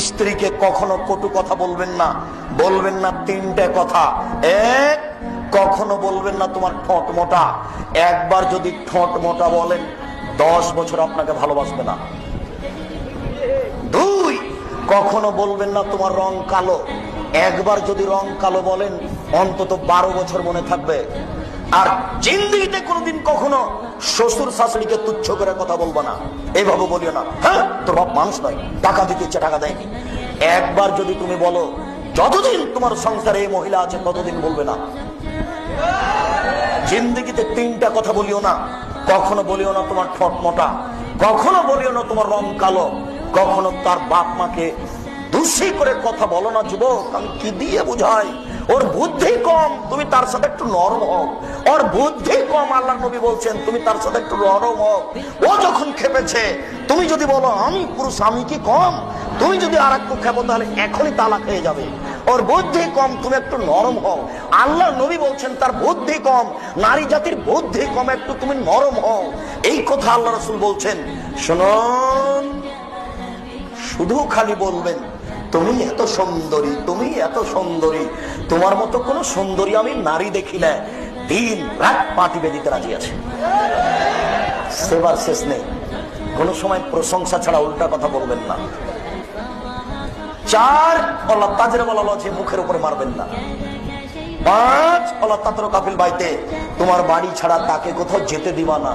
স্ত্রীকে কখনো কটু কথা বলবেন না বলবেন না তিনটে কথা। এক, কখনো বলবেন না তোমার ঠোঁট মোটা। একবার যদি ঠোঁট মোটা বলেন, দশ বছর আপনাকে ভালোবাসবে না। দুই, কখনো বলবেন না তোমার রং কালো। একবার যদি রং কালো বলেন, অন্তত বারো বছর মনে থাকবে। আর জিন্দিগিতে কোনোদিন কখনো শ্বশুর শাশুড়িকে তুচ্ছ করে কথা বলব না। এইভাবে বলিও না। হ্যাঁ তোর বাপ মানুষ নয়, টাকা দিতে ইচ্ছে টাকা দেয়নি। একবার যদি তুমি বলো, যতদিন তোমার সংসারে এই মহিলা আছে, ততদিন বলবে না। জিন্দগিতে তিনটা কথা বলিও না। কখনো বলিও না তোমার ঠোঁট মোটা, কখনো বলিও না তোমার রং কালো, কখনো তার বাপ মাকে দোষী করে কথা বলো না, যুবক, আমি কি দিয়ে বুঝাই? ওর বুদ্ধি কম, তুমি তার সাথে একটু নরম হও। ওর বুদ্ধি কম আল্লাহ নবী বলছেন, তুমি তার সাথে একটু নরম হও। ও যখন খেপেছে, তুমি যদি বলো, আমি পুরুষ, আমি কি কম? তুমি যদি আর একটু খেপো, তাহলে এখনই তালাক হয়ে যাবে। ওর বুদ্ধি কম, তুমি একটু নরম হও। আল্লাহ নবী বলছেন, তার বুদ্ধি কম, নারী জাতির বুদ্ধি কম, একটু তুমি নরম হও। এই কথা আল্লাহ রসুল বলছেন। শুনুন শুধু খালি বলবেন, তুমি এত সুন্দরী, তুমি এত সুন্দরী, তোমার মতো কোন সুন্দরী আমি নারী দেখি না। দিন রাত পাটি বেদিতে রাজি আছে। সেবার শেষ নেই। কোন সময় প্রশংসা ছাড়া উল্টা কথা বলবেন না। চার আল্লাহ তাজরে বলা আছে মুখের উপরে মারবেন না। পাঁচ আল্লাহ তাতর কাপিল বাইতে, তোমার বাড়ি ছাড়া তাকে কোথাও যেতে দিবা না।